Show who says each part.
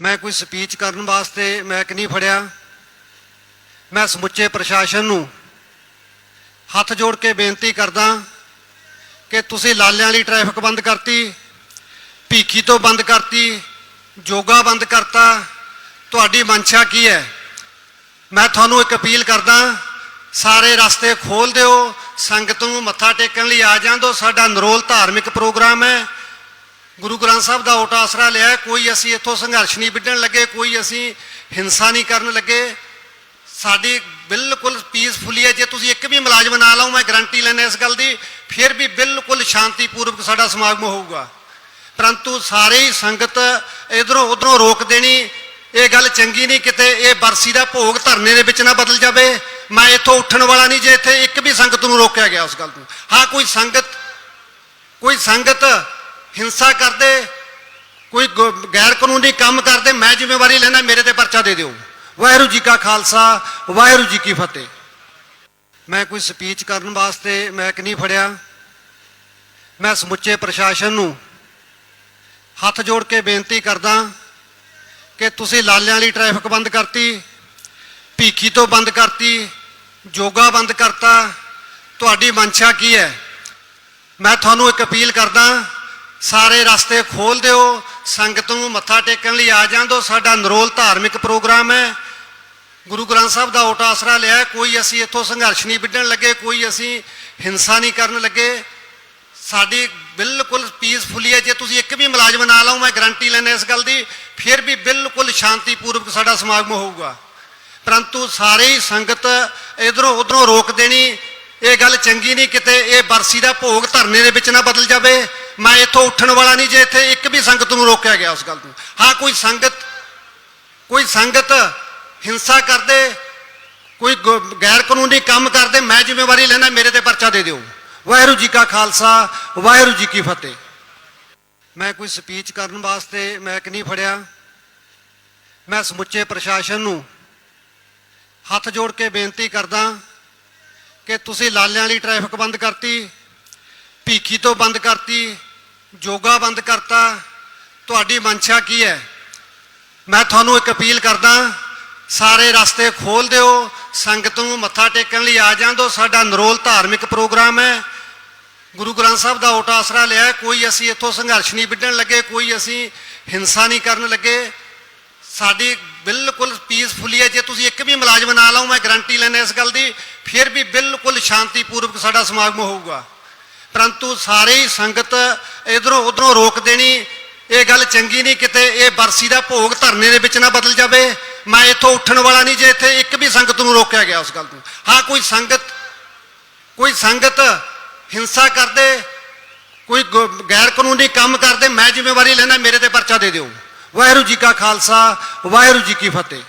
Speaker 1: ਮੈਂ ਕੋਈ ਸਪੀਚ ਕਰਨ ਵਾਸਤੇ ਮੈਕ ਨਹੀਂ ਫੜਿਆ। ਮੈਂ ਸਮੁੱਚੇ ਪ੍ਰਸ਼ਾਸਨ ਨੂੰ ਹੱਥ ਜੋੜ ਕੇ ਬੇਨਤੀ ਕਰਦਾ ਕਿ ਤੁਸੀਂ ਲਾਲਿਆਂ ਵਾਲੀ ਟ੍ਰੈਫਿਕ ਬੰਦ ਕਰਤੀ, ਭੀਖੀ ਤੋਂ ਬੰਦ ਕਰਤੀ, ਜੋਗਾ ਬੰਦ ਕਰਤਾ। ਤੁਹਾਡੀ ਮਨਸ਼ਾ ਕੀ ਹੈ? ਮੈਂ ਤੁਹਾਨੂੰ ਇੱਕ ਅਪੀਲ ਕਰਦਾ, ਸਾਰੇ ਰਸਤੇ ਖੋਲ ਦਿਓ, ਸੰਗਤ ਨੂੰ ਮੱਥਾ ਟੇਕਣ ਲਈ ਆ ਜਾਂਦੋ ਸਾਡਾ ਨਰੋਲ ਧਾਰਮਿਕ ਪ੍ਰੋਗਰਾਮ ਹੈ। ਗੁਰੂ ਗ੍ਰੰਥ ਸਾਹਿਬ ਦਾ ਓਟ ਆਸਰਾ ਲਿਆ, ਕੋਈ ਅਸੀਂ ਇੱਥੋਂ ਸੰਘਰਸ਼ ਨਹੀਂ ਵਿੱਢਣ ਲੱਗੇ, ਕੋਈ ਅਸੀਂ ਹਿੰਸਾ ਨਹੀਂ ਕਰਨ ਲੱਗੇ। ਸਾਡੀ ਬਿਲਕੁਲ ਪੀਸਫੁਲੀ ਹੈ। ਜੇ ਤੁਸੀਂ ਇੱਕ ਵੀ ਮੁਲਾਜ਼ਮ ਨਾ ਲਾਓ, ਮੈਂ ਗਰੰਟੀ ਲੈਣਾ ਇਸ ਗੱਲ ਦੀ, ਫਿਰ ਵੀ ਬਿਲਕੁਲ ਸ਼ਾਂਤੀਪੂਰਵਕ ਸਾਡਾ ਸਮਾਗਮ ਹੋਊਗਾ। ਪਰੰਤੂ ਸਾਰੇ ਹੀ ਸੰਗਤ ਇਧਰੋਂ ਉਧਰੋਂ ਰੋਕ ਦੇਣੀ, ਇਹ ਗੱਲ ਚੰਗੀ ਨਹੀਂ ਕਿਤੇ ਇਹ ਬਰਸੀ ਦਾ ਭੋਗ ਧਰਨੇ ਦੇ ਵਿੱਚ ਨਾ ਬਦਲ ਜਾਵੇ। ਮੈਂ ਇੱਥੋਂ ਉੱਠਣ ਵਾਲਾ ਨਹੀਂ ਜੇ ਇੱਥੇ ਇੱਕ ਵੀ ਸੰਗਤ ਨੂੰ ਰੋਕਿਆ ਗਿਆ ਉਸ ਗੱਲ ਨੂੰ। ਹਾਂ, ਕੋਈ ਸੰਗਤ ਕੋਈ ਸੰਗਤ ਹਿੰਸਾ ਕਰਦੇ, ਕੋਈ ਗ- ਗੈਰ ਕਾਨੂੰਨੀ ਕੰਮ ਕਰਦੇ, ਮੈਂ ਜ਼ਿੰਮੇਵਾਰੀ ਲੈਣਾ ਮੇਰੇ ਤੇ ਪਰਚਾ ਦੇ ਦਿਓ। ਵਾਹਿਗੁਰੂ ਜੀ ਕਾ ਖਾਲਸਾ, ਵਾਹਿਗੁਰੂ ਜੀ ਕੀ ਫਤਿਹ। ਮੈਂ ਕੋਈ ਸਪੀਚ ਕਰਨ ਵਾਸਤੇ ਮੈਕ ਨਹੀਂ ਫੜਿਆ। ਮੈਂ ਸਮੁੱਚੇ ਪ੍ਰਸ਼ਾਸਨ ਨੂੰ ਹੱਥ ਜੋੜ ਕੇ ਬੇਨਤੀ ਕਰਦਾ ਕਿ ਤੁਸੀਂ ਲਾਲਿਆਂ ਵਾਲੀ ਟ੍ਰੈਫਿਕ ਬੰਦ ਕਰਤੀ, ਭੀਖੀ ਤੋਂ ਬੰਦ ਕਰਤੀ, ਜੋਗਾ ਬੰਦ ਕਰਤਾ। ਤੁਹਾਡੀ ਮਨਸ਼ਾ ਕੀ ਹੈ? ਮੈਂ ਤੁਹਾਨੂੰ ਇੱਕ ਅਪੀਲ ਕਰਦਾ ਸਾਰੇ ਰਸਤੇ ਖੋਲ ਦਿਓ, ਸੰਗਤ ਨੂੰ ਮੱਥਾ ਟੇਕਣ ਲਈ ਆ ਜਾਂਦੋ। ਸਾਡਾ ਨਰੋਲ ਧਾਰਮਿਕ ਪ੍ਰੋਗਰਾਮ ਹੈ। ਗੁਰੂ ਗ੍ਰੰਥ ਸਾਹਿਬ ਦਾ ਓਟ ਆਸਰਾ ਲਿਆ ਕੋਈ ਅਸੀਂ ਇੱਥੋਂ ਸੰਘਰਸ਼ ਨਹੀਂ ਵਿੱਢਣ ਲੱਗੇ, ਕੋਈ ਅਸੀਂ ਹਿੰਸਾ ਨਹੀਂ ਕਰਨ ਲੱਗੇ। ਸਾਡੀ ਬਿਲਕੁਲ ਪੀਸਫੁਲੀ ਹੈ। ਜੇ ਤੁਸੀਂ ਇੱਕ ਵੀ ਮੁਲਾਜ਼ਮ ਨਾ ਲਾਓ, ਮੈਂ ਗਰੰਟੀ ਲੈਣਾ ਇਸ ਗੱਲ ਦੀ, ਫਿਰ ਵੀ ਬਿਲਕੁਲ ਸ਼ਾਂਤੀਪੂਰਵਕ ਸਾਡਾ ਸਮਾਗਮ ਹੋਊਗਾ। ਪਰੰਤੂ ਸਾਰੇ ਹੀ ਸੰਗਤ ਇਧਰੋਂ ਉਧਰੋਂ ਰੋਕ ਦੇਣੀ, ਇਹ ਗੱਲ ਚੰਗੀ ਨਹੀਂ ਕਿਤੇ ਇਹ ਬਰਸੀ ਦਾ ਭੋਗ ਧਰਨੇ ਦੇ ਵਿੱਚ ਨਾ ਬਦਲ ਜਾਵੇ। ਮੈਂ ਇੱਥੋਂ ਉੱਠਣ ਵਾਲਾ ਨਹੀਂ ਜੇ ਇੱਥੇ ਇੱਕ ਵੀ ਸੰਗਤ ਨੂੰ ਰੋਕਿਆ ਗਿਆ ਉਸ ਗੱਲ ਨੂੰ। ਹਾਂ, ਕੋਈ ਸੰਗਤ ਕੋਈ ਸੰਗਤ ਹਿੰਸਾ ਕਰਦੇ, ਕੋਈ ਗ- ਗੈਰ ਕਾਨੂੰਨੀ ਕੰਮ ਕਰਦੇ, ਮੈਂ ਜ਼ਿੰਮੇਵਾਰੀ ਲੈਣਾ ਮੇਰੇ ਤੇ ਪਰਚਾ ਦੇ ਦਿਓ। ਵਾਹਿਗੁਰੂ ਜੀ ਕਾ ਖਾਲਸਾ, ਵਾਹਿਗੁਰੂ ਜੀ ਕੀ ਫਤਿਹ। ਮੈਂ ਕੋਈ ਸਪੀਚ ਕਰਨ ਵਾਸਤੇ ਮੈਕ ਨਹੀਂ ਫੜਿਆ। ਮੈਂ ਸਮੁੱਚੇ ਪ੍ਰਸ਼ਾਸਨ ਨੂੰ ਹੱਥ ਜੋੜ ਕੇ ਬੇਨਤੀ ਕਰਦਾ ਕਿ ਤੁਸੀਂ ਲਾਲਿਆਂ ਵਾਲੀ ਟ੍ਰੈਫਿਕ ਬੰਦ ਕਰਤੀ, ਭੀਖੀ ਤੋਂ ਬੰਦ ਕਰਤੀ ਜੋਗਾ ਬੰਦ ਕਰਤਾ। ਤੁਹਾਡੀ ਮਨਸ਼ਾ ਕੀ ਹੈ? ਮੈਂ ਤੁਹਾਨੂੰ ਇੱਕ ਅਪੀਲ ਕਰਦਾ, ਸਾਰੇ ਰਸਤੇ ਖੋਲ ਦਿਓ, ਸੰਗਤ ਨੂੰ ਮੱਥਾ ਟੇਕਣ ਲਈ ਆ ਜਾਂਦੋ। ਸਾਡਾ ਨਰੋਲ ਧਾਰਮਿਕ ਪ੍ਰੋਗਰਾਮ ਹੈ। ਗੁਰੂ ਗ੍ਰੰਥ ਸਾਹਿਬ ਦਾ ਓਟ ਆਸਰਾ ਲਿਆ, ਕੋਈ ਅਸੀਂ ਇੱਥੋਂ ਸੰਘਰਸ਼ ਨਹੀਂ ਵਿੱਢਣ ਲੱਗੇ, ਕੋਈ ਅਸੀਂ ਹਿੰਸਾ ਨਹੀਂ ਕਰਨ ਲੱਗੇ। ਸਾਡੀ ਬਿਲਕੁਲ ਪੀਸਫੁਲੀ ਹੈ। ਜੇ ਤੁਸੀਂ ਇੱਕ ਵੀ ਮੁਲਾਜ਼ਮ ਨਾ ਲਾਓ, ਮੈਂ ਗਰੰਟੀ ਲੈਣਾ ਇਸ ਗੱਲ ਦੀ, ਫਿਰ ਵੀ ਬਿਲਕੁਲ ਸ਼ਾਂਤੀਪੂਰਵਕ ਸਾਡਾ ਸਮਾਗਮ ਹੋਊਗਾ। ਪਰੰਤੂ ਸਾਰੇ ਸੰਗਤ ਇਧਰੋਂ ਉਧਰੋਂ ਰੋਕ ਦੇਣੀ, ਇਹ ਗੱਲ ਚੰਗੀ ਨਹੀਂ ਕਿਤੇ ਇਹ ਬਰਸੀ ਦਾ ਭੋਗ ਧਰਨੇ ਦੇ ਵਿੱਚ ਨਾ ਬਦਲ ਜਾਵੇ। ਮੈਂ ਇੱਥੋਂ ਉੱਠਣ ਵਾਲਾ ਨਹੀਂ ਜੇ ਇੱਥੇ ਇੱਕ ਵੀ ਸੰਗਤ ਨੂੰ ਰੋਕਿਆ ਗਿਆ ਉਸ ਗੱਲ ਤੋਂ ਹਾਂ, ਕੋਈ ਸੰਗਤ ਕੋਈ ਸੰਗਤ ਹਿੰਸਾ ਕਰਦੇ, ਕੋਈ ਗ- ਗੈਰ ਕਾਨੂੰਨੀ ਕੰਮ ਕਰਦੇ, ਮੈਂ ਜ਼ਿੰਮੇਵਾਰੀ ਲੈਣਾ ਮੇਰੇ ਤੇ ਪਰਚਾ ਦੇ ਦਿਓ। ਵਾਹਿਗੁਰੂ ਜੀ ਕਾ ਖਾਲਸਾ, ਵਾਹਿਗੁਰੂ ਜੀ ਕੀ ਫਤਿਹ।